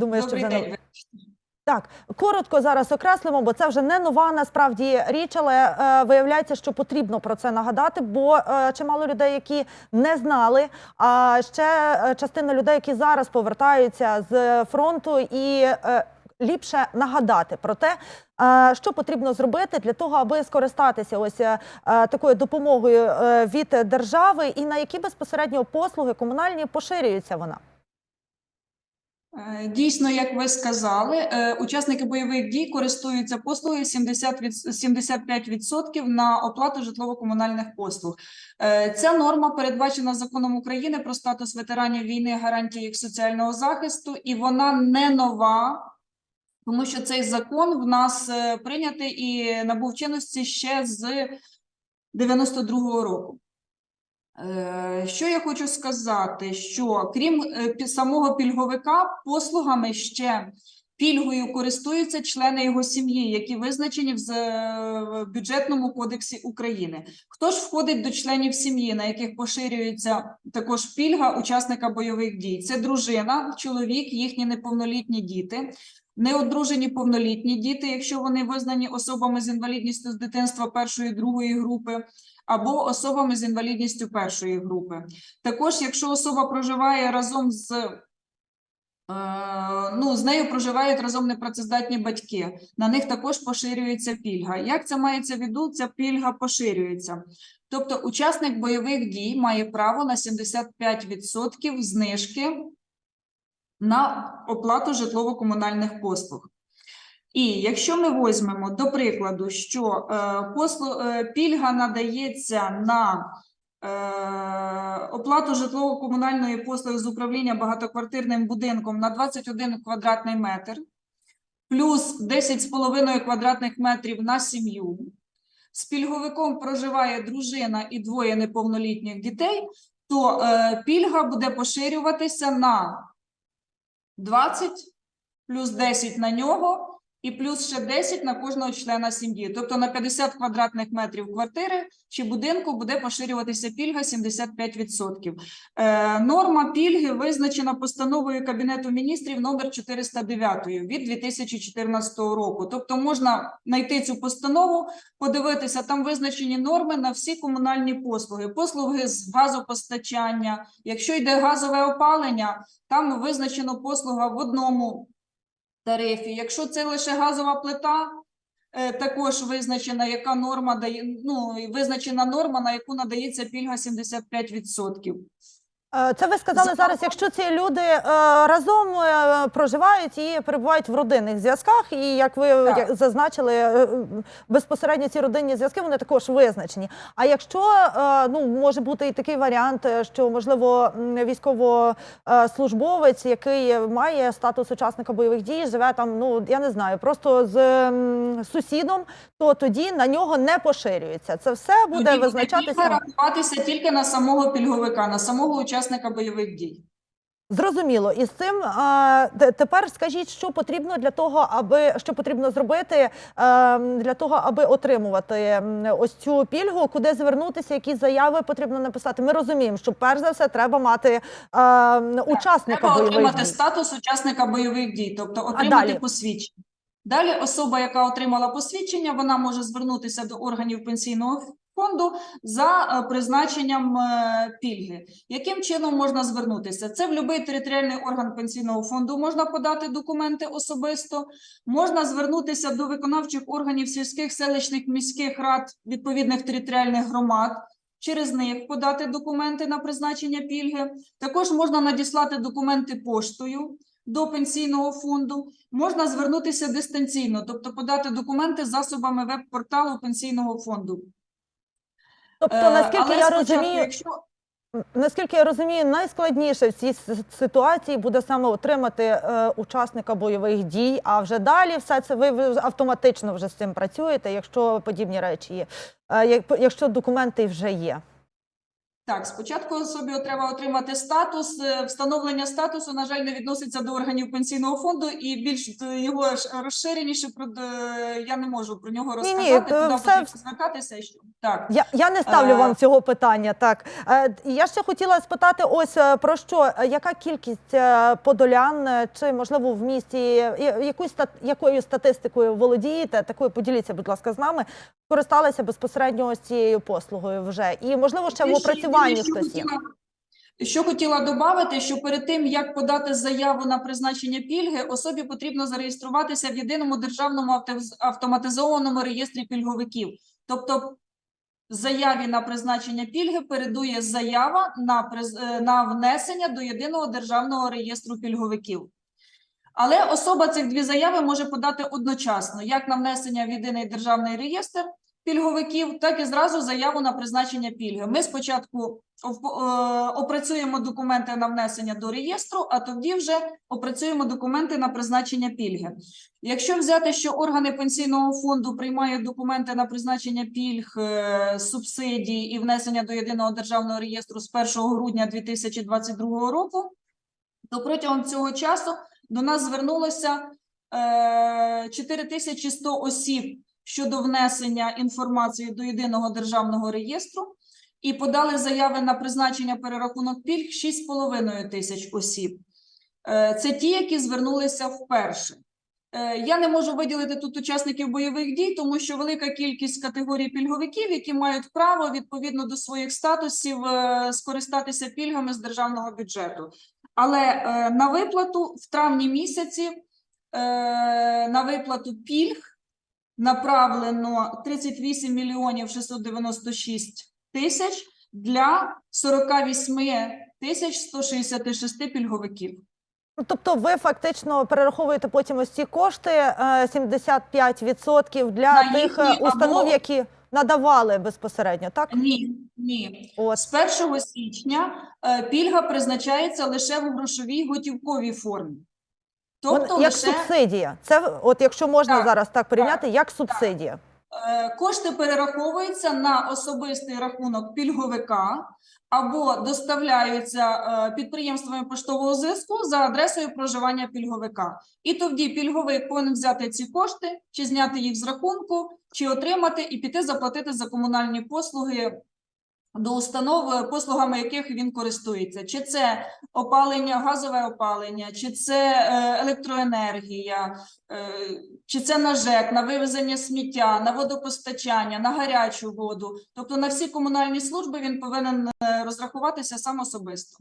Думаю, що вже день. Так, коротко зараз окреслимо, бо це вже не нова насправді річ, але е, виявляється, що потрібно про це нагадати, бо е, чимало людей, які не знали, а ще е, частина людей, які зараз повертаються з фронту, і е, ліпше нагадати про те, е, що потрібно зробити для того, аби скористатися ось е, такою допомогою від держави, і на які безпосередньо послуги комунальні поширюється вона. Е, Дійсно, як ви сказали, е, учасники бойових дій користуються послугою 70 від- 75% на оплату житлово-комунальних послуг. Е, Ця норма передбачена законом України про статус ветеранів війни, гарантії їх соціального захисту, і вона не нова. Тому що цей закон в нас прийнятий і набув чинності ще з 92-го року. Е, Що я хочу сказати, що крім е, самого пільговика, послугами ще пільгою користуються члени його сім'ї, які визначені в бюджетному кодексі України. Хто ж входить до членів сім'ї, на яких поширюється також пільга учасника бойових дій? Це дружина, чоловік, їхні неповнолітні діти. Неодружені повнолітні діти, якщо вони визнані особами з інвалідністю з дитинства першої другої групи, або особами з інвалідністю першої групи. Також, якщо особа проживає разом з е, ну, з нею проживають разом непрацездатні батьки, на них також поширюється пільга. Як це мається в виду? Ця пільга поширюється. Тобто, учасник бойових дій має право на 75% знижки на оплату житлово-комунальних послуг. І якщо ми візьмемо до прикладу, що е, послу, е, пільга надається на е, оплату житлово-комунальної послуги з управління багатоквартирним будинком на 21 квадратний метр, плюс 10,5 квадратних метрів на сім'ю. З пільговиком проживає дружина і двоє неповнолітніх дітей, то пільга буде поширюватися на 20 плюс 10 на нього і плюс ще 10 на кожного члена сім'ї. Тобто на 50 квадратних метрів квартири чи будинку буде поширюватися пільга 75%. Е, норма пільги визначена постановою Кабінету міністрів номер 409 від 2014 року. Тобто можна знайти цю постанову, подивитися, там визначені норми на всі комунальні послуги, послуги з газопостачання. Якщо йде газове опалення, там визначено послуга в одному тарифі. Якщо це лише газова плита, е, також визначена, яка норма дає, ну, визначена норма, на яку надається пільга 75%. Е, Це ви сказали зараз, якщо ці люди е, разом е, проживають і перебувають в родинних зв'язках, і як ви Так. зазначили, безпосередньо ці родинні зв'язки вони також визначені. А якщо ну може бути і такий варіант, що можливо військовослужбовець, який має статус учасника бойових дій, живе там, ну я не знаю, просто з сусідом, то тоді на нього не поширюється. Це все буде Тоді визначатися. тільки на самого пільговика, на самого учасника бойових дій. Зрозуміло, і з цим а, тепер скажіть, що потрібно для того, аби що потрібно зробити е, для того, аби отримувати ось цю пільгу, куди звернутися, які заяви потрібно написати. Ми розуміємо, що перш за все треба мати е, учасника Треба бойових отримати дій. статус учасника бойових дій, тобто отримати далі? посвідчення. Далі особа, яка отримала посвідчення, вона може звернутися до органів пенсійного фонду за е, призначенням е, пільги. Яким чином можна звернутися? Це в будь-який територіальний орган пенсійного фонду можна подати документи особисто, можна звернутися до виконавчих органів сільських, селищних, міських рад відповідних територіальних громад. Через них подати документи на призначення пільги. Також можна надіслати документи поштою до пенсійного фонду. Можна звернутися дистанційно, тобто подати документи засобами веб-порталу пенсійного фонду. Тобто, Е, наскільки я розумію, якщо наскільки я розумію, найскладніше в цій ситуації буде саме отримати е, учасника бойових дій. А вже далі все це ви, ви автоматично вже з цим працюєте, якщо подібні речі є, е, якщо документи вже є. Так, спочатку особі треба отримати статус. Е, Встановлення статусу, на жаль, не відноситься до органів пенсійного фонду, і більш е, його розширеніше про е, я не можу про нього розказати. е, Куди все- звертатися що так. Я, я не ставлю вам цього питання. Так я ще хотіла спитати: ось про що яка кількість подолян, чи можливо в місті стат, якою статистикою володієте? Такою поділіться, будь ласка, з нами. Користалися безпосередньо ось цією послугою вже, і можливо ще в опрацюванні що хтось є. Що хотіла додати, що перед тим як подати заяву на призначення пільги, особі потрібно зареєструватися в єдиному державному автоматизованому реєстрі пільговиків. Тобто заяві на призначення пільги передує заява на, приз- е, на внесення до єдиного державного реєстру пільговиків. Але особа цих дві заяви може подати одночасно, як на внесення в єдиний державний реєстр пільговиків, так і зразу заяву на призначення пільги. Ми спочатку е, опрацюємо документи на внесення до реєстру, а тоді вже опрацюємо документи на призначення пільги. Якщо взяти, що органи пенсійного фонду приймають документи на призначення пільг, е, субсидій і внесення до єдиного державного реєстру з 1 грудня 2022 року, то протягом цього часу до нас звернулося е, 4100 осіб щодо внесення інформації до єдиного державного реєстру і подали заяви на призначення перерахунок пільг 6,5 тисяч осіб. Е, Це ті, які звернулися вперше. Е, Я не можу виділити тут учасників бойових дій, тому що велика кількість категорій пільговиків, які мають право відповідно до своїх статусів е, скористатися пільгами з державного бюджету. Але е, на виплату в травні місяці е, на виплату пільг направлено 38 мільйонів 696 тисяч для 48 тисяч 166 пільговиків. Ну, Тобто, ви фактично перераховуєте потім ось ці кошти е, 75% для На тих е, установ, або- які надавали безпосередньо, так? Ні, ні. От. З 1 січня е, пільга призначається лише в грошовій готівковій формі. Тобто Вон- як лише субсидія. Це от якщо можна Так, зараз так порівняти, як субсидія. Е, Кошти перераховуються на особистий рахунок пільговика або доставляються е, підприємствами поштового зв'язку за адресою проживання пільговика. І тоді пільговик повинен взяти ці кошти, чи зняти їх з рахунку, чи отримати і піти заплатити за комунальні послуги до установ, е, послугами яких він користується. Чи це опалення, газове опалення, чи це е, електроенергія, е, чи це на ЖЕК, на вивезення сміття, на водопостачання, на гарячу воду. Тобто на всі комунальні служби він повинен розрахуватися сам особисто.